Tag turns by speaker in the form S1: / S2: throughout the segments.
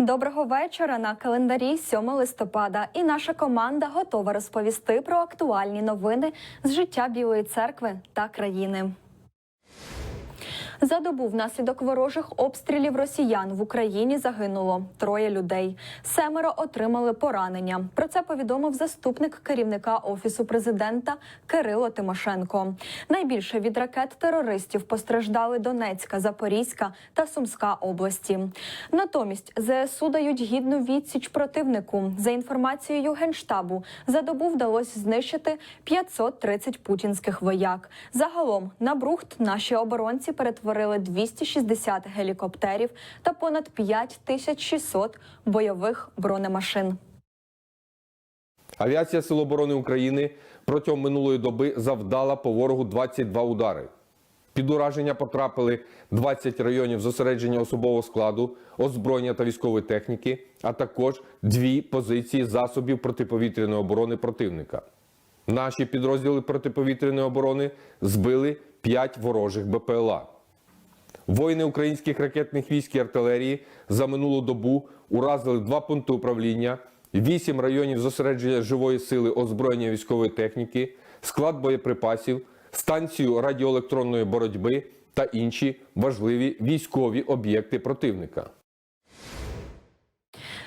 S1: Доброго вечора на календарі 7 листопада. І наша команда готова розповісти про актуальні новини з життя Білої церкви та країни. За добу внаслідок ворожих обстрілів росіян в Україні загинуло троє людей. Семеро отримали поранення. Про це повідомив заступник керівника офісу президента Кирило Тимошенко. Найбільше від ракет терористів постраждали Донецька, Запорізька та Сумська області. Натомість ЗСУ дають гідну відсіч противнику. За інформацією генштабу, за добу вдалося знищити 530 путінських вояк. Загалом на Брухт наші оборонці перетворили 260 гелікоптерів та понад 5600 бойових бронемашин.
S2: Авіація Сил оборони України протягом минулої доби завдала по ворогу 22 удари. Під ураження потрапили 20 районів зосередження особового складу, озброєння та військової техніки, а також дві позиції засобів протиповітряної оборони противника. Наші підрозділи протиповітряної оборони збили 5 ворожих БПЛА. Воїни українських ракетних військ і артилерії за минулу добу уразили два пункти управління, вісім районів зосередження живої сили озброєння військової техніки, склад боєприпасів, станцію радіоелектронної боротьби та інші важливі військові об'єкти противника.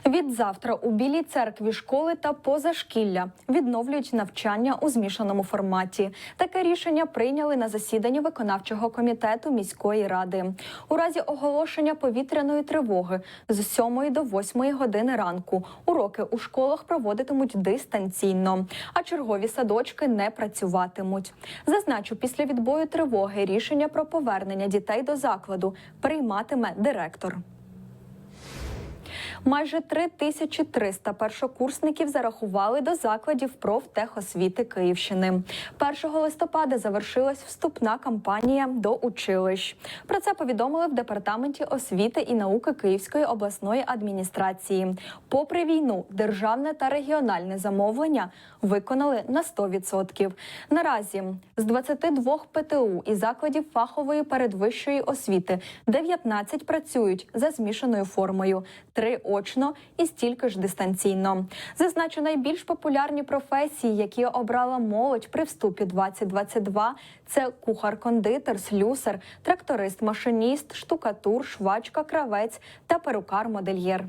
S1: Відзавтра у Білій церкві школи та позашкілля відновлюють навчання у змішаному форматі. Таке рішення прийняли на засіданні виконавчого комітету міської ради. У разі оголошення повітряної тривоги з 7 до 8 години ранку уроки у школах проводитимуть дистанційно, а чергові садочки не працюватимуть. Зазначу, після відбою тривоги рішення про повернення дітей до закладу прийматиме директор. Майже 3300 першокурсників зарахували до закладів профтехосвіти Київщини. 1 листопада завершилась вступна кампанія до училищ. Про це повідомили в департаменті освіти і науки Київської обласної адміністрації. Попри війну, державне та регіональне замовлення виконали на 100%. Наразі з 22 ПТУ і закладів фахової передвищої освіти 19 працюють за змішаною формою, три очно і стільки ж дистанційно. Зазначу найбільш популярні професії, які обрала молодь при вступі 2022 – це кухар-кондитер, слюсар, тракторист-машиніст, штукатур, швачка, кравець та перукар-модельєр.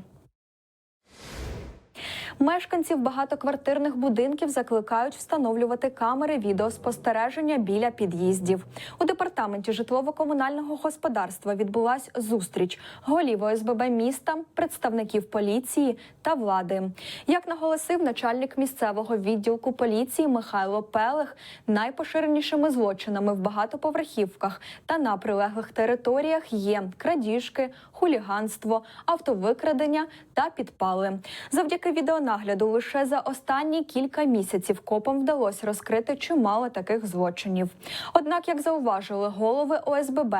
S1: Мешканців багатоквартирних будинків закликають встановлювати камери відеоспостереження біля під'їздів. У департаменті житлово-комунального господарства відбулась зустріч голів ОСББ міста, представників поліції та влади. Як наголосив начальник місцевого відділку поліції Михайло Пелех, найпоширенішими злочинами в багатоповерхівках та на прилеглих територіях є крадіжки, хуліганство, автовикрадення та підпали. Завдяки відеонагляду лише за останні кілька місяців копам вдалося розкрити чимало таких злочинів. Однак, як зауважили голови ОСББ,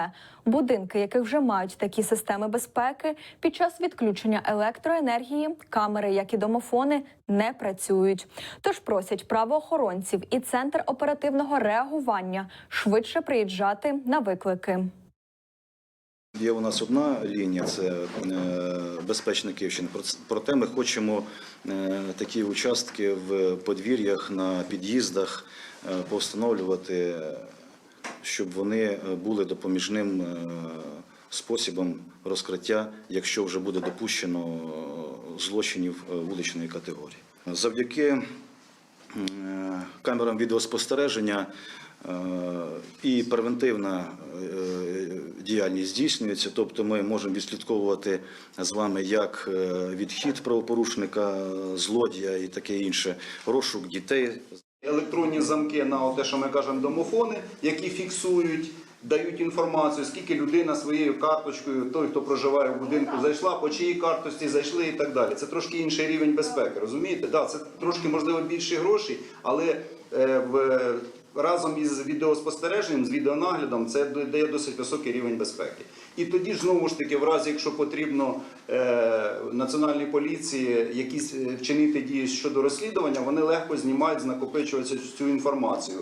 S1: будинки, яких вже мають такі системи безпеки, під час відключення електроенергії камери, як і домофони, не працюють. Тож просять правоохоронців і центр оперативного реагування швидше приїжджати на виклики.
S3: Є у нас одна лінія, це е, безпечна Київщина. Проте ми хочемо е, такі участки в подвір'ях, на під'їздах е, повстановлювати, е, щоб вони були допоміжним способом розкриття, якщо вже буде допущено злочинів вуличної категорії. Завдяки камерам відеоспостереження і превентивна е, діяльність здійснюється. Тобто ми можемо відслідковувати з вами як е, відхід правопорушника, злодія і таке інше, розшук дітей.
S4: електронні замки на те, що ми кажемо, домофони, які фіксують, дають інформацію, скільки людина своєю карточкою, той, хто проживає в будинку, зайшла, по чиїй карточці зайшли і так далі. Це трошки інший рівень безпеки, розумієте? Да, це трошки можливо більші гроші, але е, в, разом із відеоспостереженням, з відеонаглядом, це дає досить високий рівень безпеки. І тоді ж знову ж таки, в разі, якщо потрібно е, національній поліції якісь е, вчинити дії щодо розслідування, вони легко знімають з цю інформацію.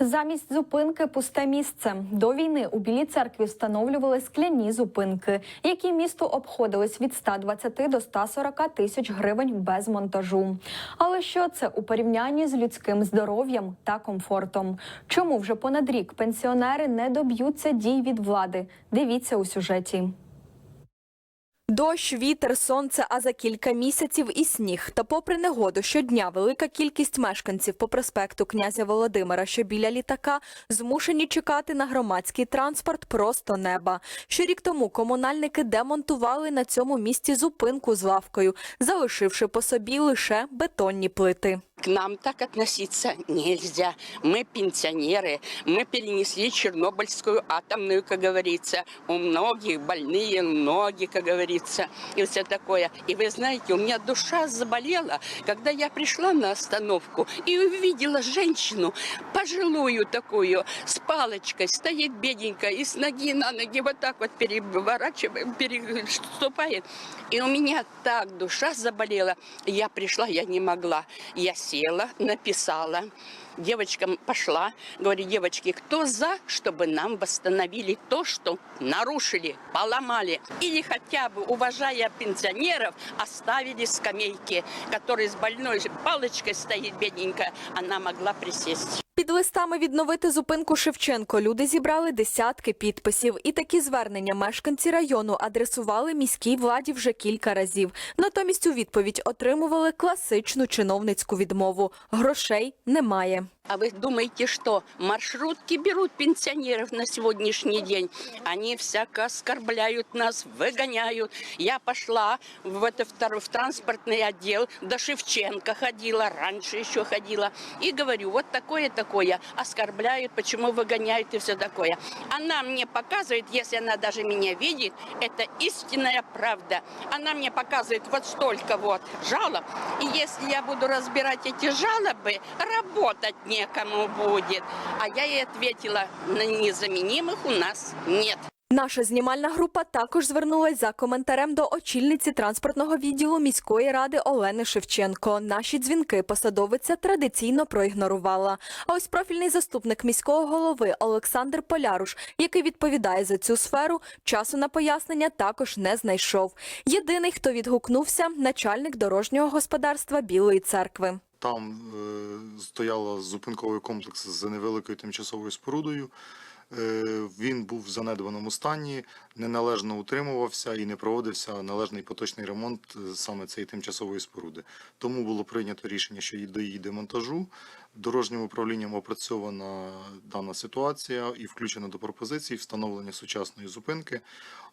S5: Замість зупинки пусте місце. До війни у Білій церкві встановлювали скляні зупинки, які місту обходились від 120 до 140 тисяч гривень без монтажу. Але що це у порівнянні з людським здоров'ям та комфортом? Чому вже понад рік пенсіонери не доб'ються дій від влади? Дивіться у сюжеті. Дощ, вітер, сонце, а за кілька місяців і сніг. Та попри негоду, щодня велика кількість мешканців по проспекту князя Володимира, що біля літака, змушені чекати на громадський транспорт просто неба. Ще рік тому комунальники демонтували на цьому місці зупинку з лавкою, залишивши по собі лише бетонні плити.
S6: К нам так относиться нельзя. Мы пенсионеры, мы перенесли Чернобыльскую атомную, как говорится. У многих больные ноги, как говорится, И все такое. И вы знаете, у меня душа заболела, когда я пришла на остановку и увидела женщину, пожилую такую, с палочкой, стоит бедненькая, и с ноги на ноги вот так вот переворачивает, переступает. И у меня так душа заболела. Я пришла, я не могла. Я села, написала. Девочкам пошла, говорю, девочки, кто за, чтобы нам восстановили то, что нарушили, поломали? Или хотя бы, уважая пенсионеров, оставили скамейки, которые с больной палочкой стоит бедненькая, она могла присесть.
S5: Під листами відновити зупинку Шевченко люди зібрали десятки підписів, і такі звернення мешканці району адресували міській владі вже кілька разів. Натомість у відповідь отримували класичну чиновницьку відмову: грошей немає.
S6: А вы думаете, что маршрутки берут пенсионеров на сегодняшний день? Они всяко оскорбляют нас, выгоняют. Я пошла в, это, в транспортный отдел, до Шевченко ходила, раньше еще ходила. И говорю, вот такое-такое, оскорбляют, почему выгоняют и все такое. Она мне показывает, если она даже меня видит, это истинная правда. Она мне показывает вот столько вот жалоб. И если я буду разбирать эти жалобы, работать некому будет. А я ей ответила, на незаменимых у нас нет.
S5: Наша знімальна група також звернулась за коментарем до очільниці транспортного відділу міської ради Олени Шевченко. Наші дзвінки посадовиця традиційно проігнорувала. А ось профільний заступник міського голови Олександр Поляруш, який відповідає за цю сферу, часу на пояснення також не знайшов. Єдиний, хто відгукнувся, начальник дорожнього господарства Білої церкви.
S7: Там е, стояла зупинковий комплекс з невеликою тимчасовою спорудою. Е, він був в занедбаному стані, неналежно утримувався і не проводився належний поточний ремонт е, саме цієї тимчасової споруди. Тому було прийнято рішення, що до її демонтажу дорожнім управлінням опрацьована дана ситуація і включено до пропозицій встановлення сучасної зупинки.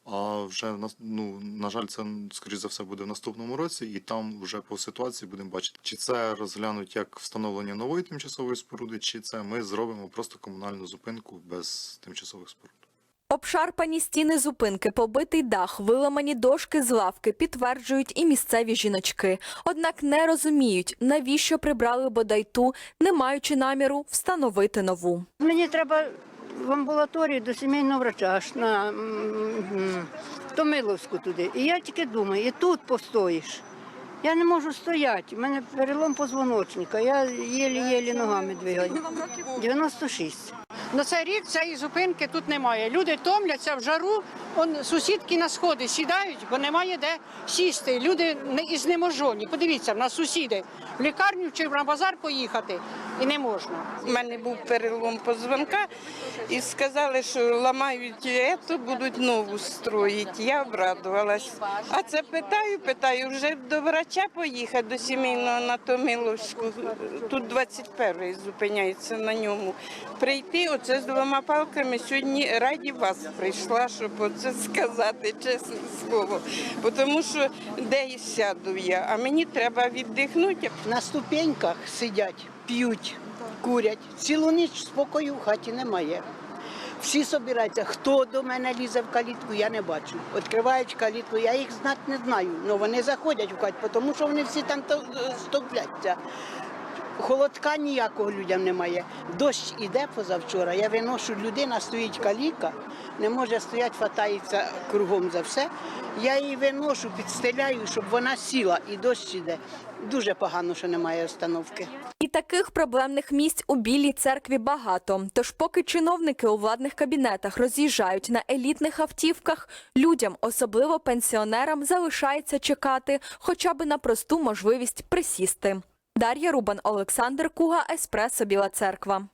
S7: А вже ну, на жаль, це скоріш за все буде в наступному році, і там вже по ситуації будемо бачити, чи це розглянуть як встановлення нової тимчасової споруди, чи це ми зробимо просто комунальну зупинку без тимчасових споруд.
S5: Обшарпані стіни зупинки, побитий дах, виламані дошки з лавки підтверджують і місцеві жіночки. Однак не розуміють, навіщо прибрали бодай ту, не маючи наміру встановити нову.
S8: Мені треба в амбулаторію до сімейного врача, аж на м, м, Томиловську туди. І я тільки думаю, і тут постоїш. Я не можу стояти. У мене перелом позвоночника. Я єлі-єлі ногами двигаю. 96.
S9: На цей рік цієї зупинки тут немає. Люди томляться в жару. Он сусідки на сходи сідають, бо немає де сісти. Люди не ізнеможені. Подивіться, в нас сусіди в лікарню чи на базар поїхати і не можна.
S10: У мене був перелом позвонка і сказали, що ламають це, будуть нову строїти. Я обрадувалась. А це питаю, питаю, вже до врача поїхати, до сімейного на Томиловську. Тут 21-й зупиняється на ньому. Прийти оце з двома палками. Сьогодні раді вас прийшла, щоб оце сказати, чесне слово. Тому що де і сяду я, а мені треба віддихнути.
S11: на ступеньках сидять, п'ють, курять. Цілу ніч спокою в хаті немає. Всі собираються. Хто до мене лізе в калітку, я не бачу. Відкривають калітку, я їх знати не знаю. але вони заходять в хату, тому що вони всі там то- стовпляться. Холодка ніякого людям немає. Дощ іде позавчора. Я виношу, людина стоїть каліка, не може стояти, фатається кругом за все. Я її виношу, підстеляю, щоб вона сіла, і дощ іде. Дуже погано, що немає остановки.
S1: І таких проблемних місць у Білій церкві багато. Тож, поки чиновники у владних кабінетах роз'їжджають на елітних автівках, людям, особливо пенсіонерам, залишається чекати хоча б на просту можливість присісти. Дар'я Рубан, Олександр Куга, Еспресо Біла Церква.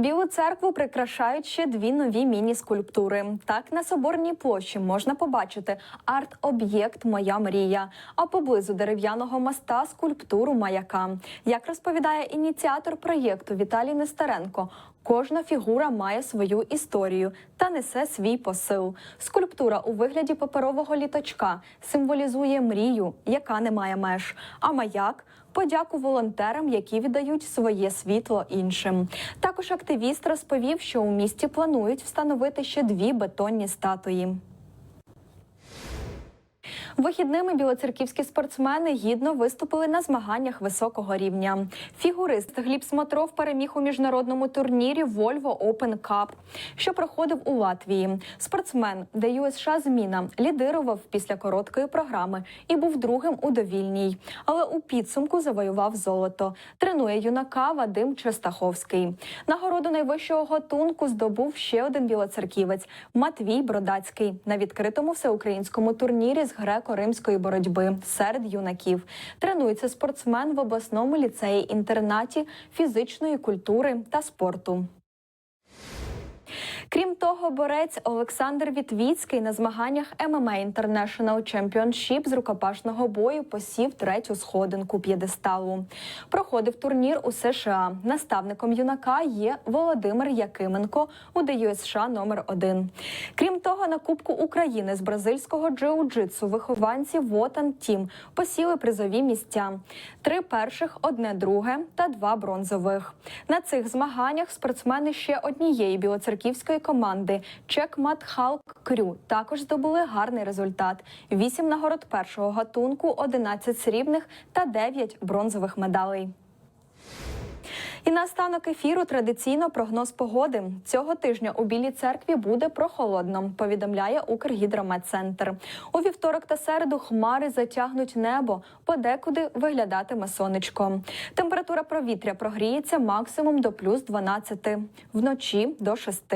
S1: Білу церкву прикрашають ще дві нові міні-скульптури. Так на соборній площі можна побачити арт-об'єкт Моя мрія, а поблизу дерев'яного моста скульптуру маяка. Як розповідає ініціатор проєкту Віталій Нестеренко, кожна фігура має свою історію та несе свій посил. Скульптура у вигляді паперового літачка символізує мрію, яка не має меж. А маяк подяку волонтерам, які віддають своє світло іншим. Також активіст розповів, що у місті планують встановити ще дві бетонні статуї. Вихідними білоцерківські спортсмени гідно виступили на змаганнях високого рівня. Фігурист Гліб Смотров переміг у міжнародному турнірі Volvo Open Cup, що проходив у Латвії. Спортсмен ДЮС США зміна лідирував після короткої програми і був другим у довільній, але у підсумку завоював золото. Тренує юнака Вадим Честаховський. Нагороду найвищого готунку здобув ще один білоцерківець Матвій Бродацький на відкритому всеукраїнському турнірі з греко-римської боротьби серед юнаків. Тренується спортсмен в обласному ліцеї інтернаті фізичної культури та спорту. Крім того, борець Олександр Вітвіцький на змаганнях MMA International Championship з рукопашного бою посів третю сходинку п'єдесталу. Проходив турнір у США. Наставником юнака є Володимир Якименко у США номер 1 Крім того, на Кубку України з бразильського джиу-джитсу вихованці Вотан Тім посіли призові місця: три перших, одне друге та два бронзових. На цих змаганнях спортсмени ще однієї білоцерківської команди Чекмат Халк Крю також здобули гарний результат: вісім нагород першого гатунку, 11 срібних та 9 бронзових медалей. І на останок ефіру традиційно прогноз погоди. Цього тижня у Білій церкві буде прохолодно, повідомляє Укргідрометцентр. У вівторок та середу хмари затягнуть небо, подекуди виглядатиме сонечко. Температура повітря прогріється максимум до плюс 12, вночі до 6.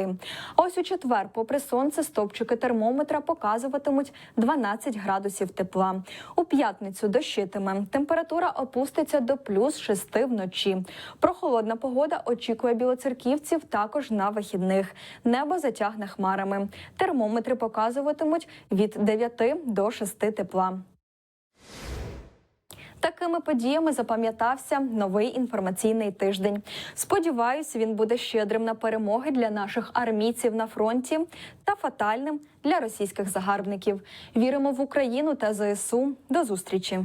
S1: А ось у четвер, попри сонце, стовпчики термометра показуватимуть 12 градусів тепла. У п'ятницю дощитиме. Температура опуститься до плюс 6 вночі. Прохолодна погода очікує білоцерківців також на вихідних. Небо затягне хмарами. Термометри показуватимуть від 9 до 6 тепла. Такими подіями запам'ятався новий інформаційний тиждень. Сподіваюсь, він буде щедрим на перемоги для наших армійців на фронті та фатальним для російських загарбників. Віримо в Україну та ЗСУ. До зустрічі.